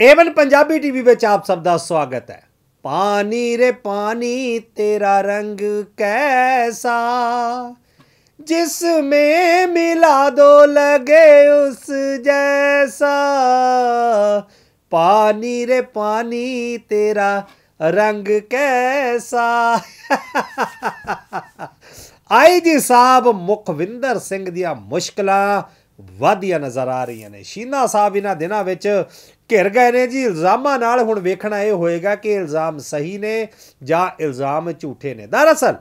Avon Punjabi TV ਵਿੱਚ ਆਪ ਸਭ ਦਾ ਸਵਾਗਤ ਹੈ। ਪਾਣੀ ਰੇ ਪਾਣੀ, ਤੇਰਾ ਰੰਗ ਕੈਸਾ? ਜਿਸ ਮੇ ਮਿਲਾ ਦੋ ਲਗੇ ਉਸ ਜੈਸਾ। ਪਾਣੀ ਰੇ ਪਾਣੀ, ਤੇਰਾ ਰੰਗ ਕੈਸਾ? ਆਈ ਜੀ ਸਾਹਿਬ ਮੁਖਵਿੰਦਰ ਸਿੰਘ ਦੀਆਂ ਮੁਸ਼ਕਲਾਂ ਵਧੀਆਂ ਨਜ਼ਰ ਆ ਰਹੀਆਂ ਨੇ। ਸ਼ੀਨਾ ਸਾਹਿਬ ਇਹਨਾਂ ਦਿਨਾਂ ਵਿੱਚ ਘਿਰ ਗਏ ਨੇ ਜੀ। ਇਲਜ਼ਾਮਾਂ ਨਾਲ ਹੁਣ ਵੇਖਣਾ ਇਹ ਹੋਏਗਾ ਕਿ ਇਲਜ਼ਾਮ ਸਹੀ ਨੇ ਜਾਂ ਇਲਜ਼ਾਮ ਝੂਠੇ ਨੇ। ਦਰਅਸਲ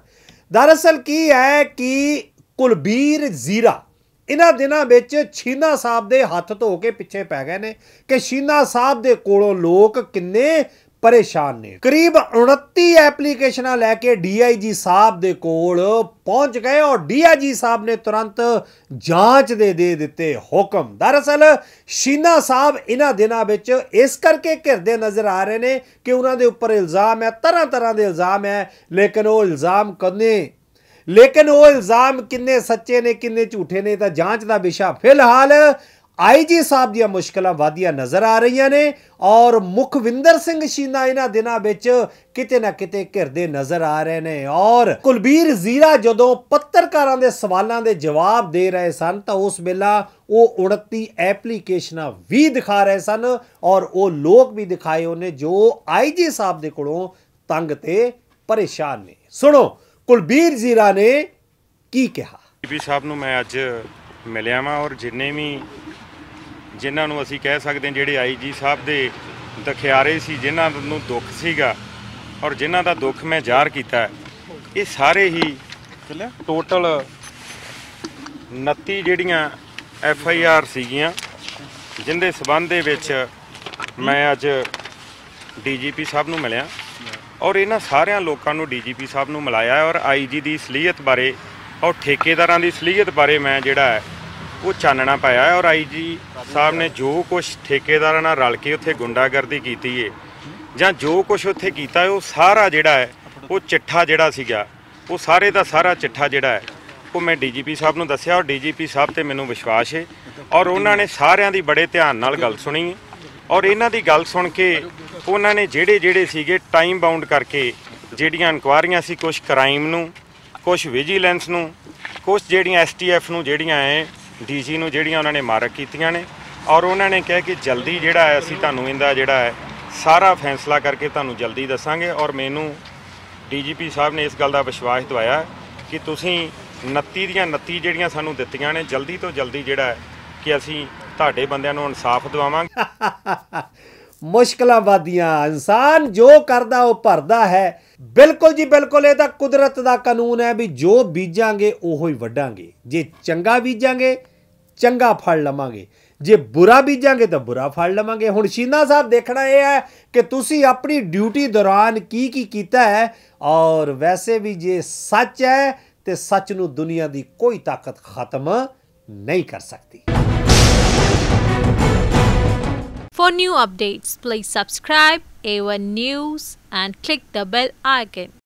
ਦਰਅਸਲ ਕੀ ਹੈ ਕਿ ਕੁਲਬੀਰ ਜ਼ੀਰਾ ਇਹਨਾਂ ਦਿਨਾਂ ਵਿੱਚ ਸ਼ੀਨਾ ਸਾਹਿਬ ਦੇ ਹੱਥ ਧੋ ਕੇ ਪਿੱਛੇ ਪੈ ਗਏ ਨੇ ਕਿ ਸ਼ੀਨਾ ਸਾਹਿਬ ਦੇ ਕੋਲੋਂ ਲੋਕ ਕਿੰਨੇ ਪਰੇਸ਼ਾਨ ਨੇ। ਕਰੀਬ 29 ਐਪਲੀਕੇਸ਼ਨਾਂ ਲੈ ਕੇ ਡੀਆਈਜੀ ਸਾਹਿਬ ਦੇ ਕੋਲ ਪਹੁੰਚ ਗਏ ਔਰ ਡੀਆਈਜੀ ਸਾਹਿਬ ਨੇ ਤੁਰੰਤ ਜਾਂਚ ਦੇ ਦੇ ਦਿੱਤੇ ਹੁਕਮ। ਦਰਅਸਲ, ਸ਼ੀਨਾ ਸਾਹਿਬ ਇਹਨਾਂ ਦਿਨਾਂ ਵਿੱਚ ਇਸ ਕਰਕੇ ਘਿਰਦੇ ਨਜ਼ਰ ਆ ਰਹੇ ਨੇ ਕਿ ਉਹਨਾਂ ਦੇ ਉੱਪਰ ਇਲਜ਼ਾਮ ਹੈ ਤਰ੍ਹਾਂ ਤਰ੍ਹਾਂ ਦੇ ਇਲਜ਼ਾਮ ਹੈ, ਲੇਕਿਨ ਉਹ ਇਲਜ਼ਾਮ ਕਦੇ ਲੇਕਿਨ ਉਹ ਇਲਜ਼ਾਮ ਕਿੰਨੇ ਸੱਚੇ ਨੇ, ਕਿੰਨੇ ਝੂਠੇ ਨੇ, ਤਾਂ ਜਾਂਚ ਦਾ ਵਿਸ਼ਾ ਫਿਲਹਾਲ ਆਈਜੀ ਸਾਹਿਬ ਦੀਆਂ ਮੁਸ਼ਕਲਾਂ ਵਧੀਆਂ ਨਜ਼ਰ ਆ ਰਹੀਆਂ ਨੇ ਔਰ ਮੁਖਵਿੰਦਰ ਸਿੰਘ ਸ਼ੀਨਾ ਇਹਨਾਂ ਦਿਨਾਂ ਵਿੱਚ ਕਿਤੇ ਨਾ ਕਿਤੇ ਘਿਰਦੇ ਨਜ਼ਰ ਆ ਰਹੇ ਨੇ ਔਰ ਕੁਲਬੀਰ ਜ਼ੀਰਾ ਜਦੋਂ ਪੱਤਰਕਾਰਾਂ ਦੇ ਸਵਾਲਾਂ ਦੇ ਜਵਾਬ ਦੇ ਰਹੇ ਸਨ ਤਾਂ ਉਸ ਵੇਲਾ ਉਹ 29 ਐਪਲੀਕੇਸ਼ਨਾਂ ਵੀ ਦਿਖਾ ਰਹੇ ਸਨ ਔਰ ਉਹ ਲੋਕ ਵੀ ਦਿਖਾਏ ਉਹਨੇ ਜੋ ਆਈਜੀ ਸਾਹਿਬ ਦੇ ਕੋਲੋਂ ਤੰਗ ਤੇ ਪਰੇਸ਼ਾਨ ਨੇ। ਸੁਣੋ, ਕੁਲਬੀਰ ਜ਼ੀਰਾ ਨੇ ਕੀ ਕਿਹਾ? ਬੀਬੀ ਸਾਹਿਬ ਨੂੰ ਮੈਂ ਅੱਜ ਮਿਲਿਆ ਵਾਂ ਔਰ ਜਿੰਨੇ ਵੀ ਜਿਨ੍ਹਾਂ ਨੂੰ ਅਸੀਂ ਕਹਿ ਸਕਦੇ ਹਾਂ ਜਿਹੜੇ ਆਈਜੀ ਸਾਹਿਬ ਦੇ ਦਖਿਆਰੇ ਸੀ ਜਿਨ੍ਹਾਂ ਨੂੰ ਦੁੱਖ ਸੀਗਾ ਔਰ ਜਿਨ੍ਹਾਂ ਦਾ ਦੁੱਖ ਮੈਂ ਜ਼ਾਹਰ ਕੀਤਾ ਇਹ ਸਾਰੇ ਹੀ ਟੋਟਲ 29 ਜਿਹੜੀਆਂ ਐਫ ਆਈ ਆਰ ਸੀਗੀਆਂ ਜਿੰਦੇ ਸਬੰਧ ਦੇ ਵਿੱਚ ਮੈਂ ਅੱਜ ਡੀਜੀਪੀ ਸਾਹਿਬ ਨੂੰ ਮਿਲਿਆ ਔਰ ਇਹਨਾਂ ਸਾਰਿਆਂ ਲੋਕਾਂ ਨੂੰ ਡੀਜੀਪੀ ਸਾਹਿਬ ਨੂੰ ਮਿਲਾਇਆ ਔਰ ਆਈਜੀ ਦੀ ਸਲੀਅਤ ਬਾਰੇ ਔਰ ਠੇਕੇਦਾਰਾਂ ਦੀ ਸਲੀਅਤ ਬਾਰੇ ਮੈਂ ਜਿਹੜਾ ਹੈ ਉਹ ਚਾਨਣਾ ਪਾਇਆ ਹੈ ਔਰ ਆਈਜੀ ਸਾਹਿਬ ਨੇ ਜੋ ਕੁਝ ਠੇਕੇਦਾਰਾਂ ਨਾਲ ਰਲ ਕੇ ਉੱਥੇ ਗੁੰਡਾਗਰਦੀ ਕੀਤੀ ਏ, ਜਾਂ ਜੋ ਕੁਝ ਉੱਥੇ ਕੀਤਾ ਹੈ ਉਹ ਸਾਰਾ ਜਿਹੜਾ ਹੈ, ਉਹ ਚਿੱਠਾ ਜਿਹੜਾ ਸੀਗਾ, ਉਹ ਸਾਰੇ ਦਾ ਸਾਰਾ ਚਿੱਠਾ ਜਿਹੜਾ ਹੈ, ਉਹ ਮੈਂ ਡੀਜੀਪੀ ਸਾਹਿਬ ਨੂੰ ਦੱਸਿਆ ਔਰ ਡੀਜੀਪੀ ਸਾਹਿਬ ਤੇ ਮੈਨੂੰ ਵਿਸ਼ਵਾਸ ਹੈ ਔਰ ਉਹਨਾਂ ਨੇ ਸਾਰਿਆਂ ਦੀ ਬੜੇ ਧਿਆਨ ਨਾਲ ਗੱਲ ਸੁਣੀ ਔਰ ਇਹਨਾਂ ਦੀ ਗੱਲ ਸੁਣ ਕੇ ਉਹਨਾਂ ਨੇ ਜਿਹੜੇ ਜਿਹੜੇ ਸੀਗੇ ਟਾਈਮ ਬਾਉਂਡ ਕਰਕੇ ਜਿਹੜੀਆਂ ਇਨਕੁਆਰੀਆਂ ਸੀ ਕੁਝ ਕ੍ਰਾਈਮ ਨੂੰ ਕੁਝ ਵਿਜੀਲੈਂਸ ਨੂੰ ਕੁਝ ਜਿਹੜੀਆਂ ਐਸਟੀਐਫ ਨੂੰ ਜਿਹੜੀਆਂ ਐ ਡੀਜੀ ਨੂੰ ਜਿਹੜੀਆਂ ਉਹਨਾਂ ਨੇ ਮਾਰਕ ਕੀਤੀਆਂ ਨੇ ਔਰ ਉਹਨਾਂ ਨੇ ਕਿਹਾ ਕਿ ਜਲਦੀ ਜਿਹੜਾ ਹੈ, ਅਸੀਂ ਤੁਹਾਨੂੰ ਇਹਦਾ ਜਿਹੜਾ ਹੈ, ਸਾਰਾ ਫੈਸਲਾ ਕਰਕੇ ਤੁਹਾਨੂੰ ਜਲਦੀ ਦੱਸਾਂਗੇ ਔਰ ਮੈਨੂੰ ਡੀਜੀਪੀ ਸਾਹਿਬ ਨੇ ਇਸ ਗੱਲ ਦਾ ਵਿਸ਼ਵਾਸ ਦਿਵਾਇਆ ਕਿ ਤੁਸੀਂ 29 ਦੀਆਂ 29 ਜਿਹੜੀਆਂ ਸਾਨੂੰ ਦਿੱਤੀਆਂ ਨੇ, ਜਲਦੀ ਤੋਂ ਜਲਦੀ ਜਿਹੜਾ ਕਿ ਅਸੀਂ ਤੁਹਾਡੇ ਬੰਦਿਆਂ ਨੂੰ ਇਨਸਾਫ ਦਿਵਾਵਾਂਗੇ। ਮੁਸ਼ਕਲਾਂ ਵਾਦੀਆਂ ਇਨਸਾਨ ਜੋ ਕਰਦਾ ਉਹ ਭਰਦਾ ਹੈ। ਬਿਲਕੁਲ ਜੀ ਬਿਲਕੁਲ ਇਹ ਤਾਂ ਕੁਦਰਤ ਦਾ ਕਾਨੂੰਨ ਹੈ ਵੀ ਜੋ ਬੀਜਾਂਗੇ ਉਹੋ ਹੀ ਵੱਢਾਂਗੇ। ਜੇ ਚੰਗਾ ਬੀਜਾਂਗੇ ਚੰਗਾ ਫਲ ਲਵਾਂਗੇ। ਜੇ ਬੁਰਾ ਬੀਜਾਂਗੇ ਤਾਂ ਬੁਰਾ ਫਲ ਲਵਾਂਗੇ। ਹੁਣ ਸ਼ੀਨਾ ਸਾਹਿਬ ਦੇਖਣਾ ਇਹ ਹੈ ਕਿ ਤੁਸੀਂ ਆਪਣੀ ਡਿਊਟੀ ਦੌਰਾਨ ਕੀ ਕੀ ਕੀਤਾ ਹੈ? ਔਰ ਵੈਸੇ ਵੀ ਜੇ ਸੱਚ ਹੈ ਤੇ ਸੱਚ ਨੂੰ ਦੁਨੀਆ ਦੀ ਕੋਈ ਤਾਕਤ ਖਤਮ ਨਹੀਂ ਕਰ ਸਕਦੀ। For new updates, please subscribe A1 News and click the bell icon.